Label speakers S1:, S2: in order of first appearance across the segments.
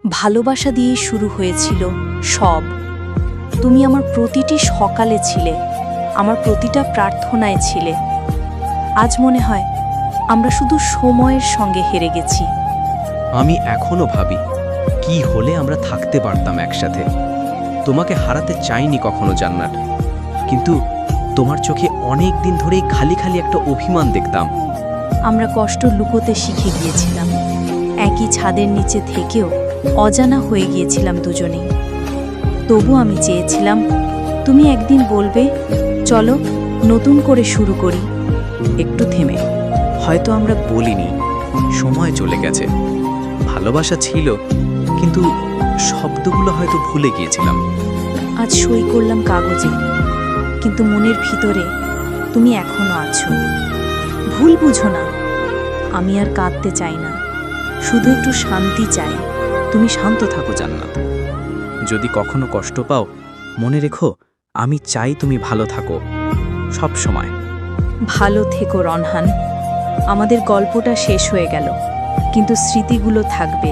S1: ভালোবাসা দিয়ে শুরু হয়েছিল সব। তুমি আমার প্রতিটি সকালে ছিলে আমার প্রতিটা প্রার্থনায় ছিলে। আজ মনে হয় আমরা শুধু সময়ের সঙ্গে হেরে গেছি।
S2: আমি এখনও ভাবি কি হলে আমরা থাকতে পারতাম একসাথে। তোমাকে হারাতে চাইনি কখনো জান্নাত কিন্তু তোমার চোখে অনেক দিন ধরেই খালি খালি একটা অভিমান দেখতাম।
S1: আমরা কষ্ট লুকোতে শিখে গিয়েছিলাম একই ছাদের নিচে থেকেও অজানা হয়ে গিয়েছিলাম দুজনেই তবু আমি চেয়েছিলাম তুমি একদিন বলবে চলো নতুন করে শুরু করি।
S2: একটু থেমে। হয়তো আমরা বলিনি সময় চলে গেছে। ভালোবাসা ছিল কিন্তু শব্দগুলো হয়তো ভুলে গিয়েছিলাম।
S1: আজ সই করলাম কাগজে কিন্তু মনের ভিতরে তুমি এখনও আছো। ভুল বুঝো না আমি আর কাঁদতে চাই না শুধু একটু শান্তি চাই।
S2: তুমি শান্ত থাকো জান্নাত। যদি কখনো কষ্ট পাও মনে রেখো আমি চাই তুমি ভালো থাকো। সব সময়।
S1: ভালো থেকো রনহান। আমাদের গল্পটা শেষ হয়ে গেল কিন্তু স্মৃতিগুলো থাকবে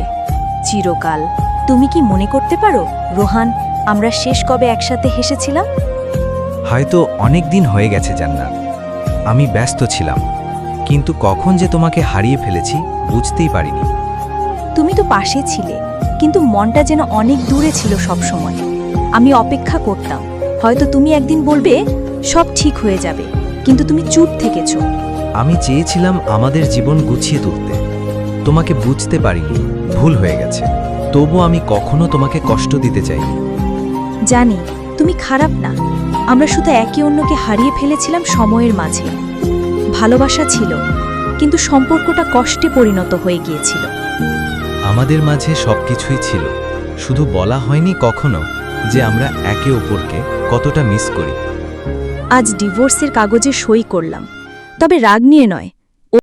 S1: চিরকাল। তুমি কি মনে করতে পারো রোহান আমরা শেষ কবে একসাথে হেসেছিলাম?
S3: হয়তো অনেক দিন হয়ে গেছে জান্নাত। আমি ব্যস্ত ছিলাম কিন্তু কখন যে তোমাকে হারিয়ে ফেলেছি বুঝতেই পারিনি।
S1: তুমি তো পাশে ছিলে কিন্তু মনটা যেন অনেক দূরে ছিল সব সময়। আমি অপেক্ষা করতাম হয়তো তুমি একদিন বলবে সব ঠিক হয়ে যাবে কিন্তু তুমি চুপ থেকেছ।
S3: আমি চেয়েছিলাম আমাদের জীবন গুছিয়ে তুলতে। তোমাকে বুঝতে পারিনি ভুল হয়ে গেছে। তবু আমি কখনো তোমাকে কষ্ট দিতে চাইনি।
S1: জানি তুমি খারাপ না। আমরা শুধু একে অন্যকে হারিয়ে ফেলেছিলাম সময়ের মাঝে। ভালোবাসা ছিল কিন্তু সম্পর্কটা কষ্টে পরিণত হয়ে গিয়েছিল।
S3: আমাদের মাঝে সব কিছুই ছিল। শুধু বলা হয়নি কখনো যে আমরা একে অপরকে কতটা মিস করি।
S1: আজ ডিভোর্সের কাগজে সই করলাম। তবে রাগ নিয়ে নয়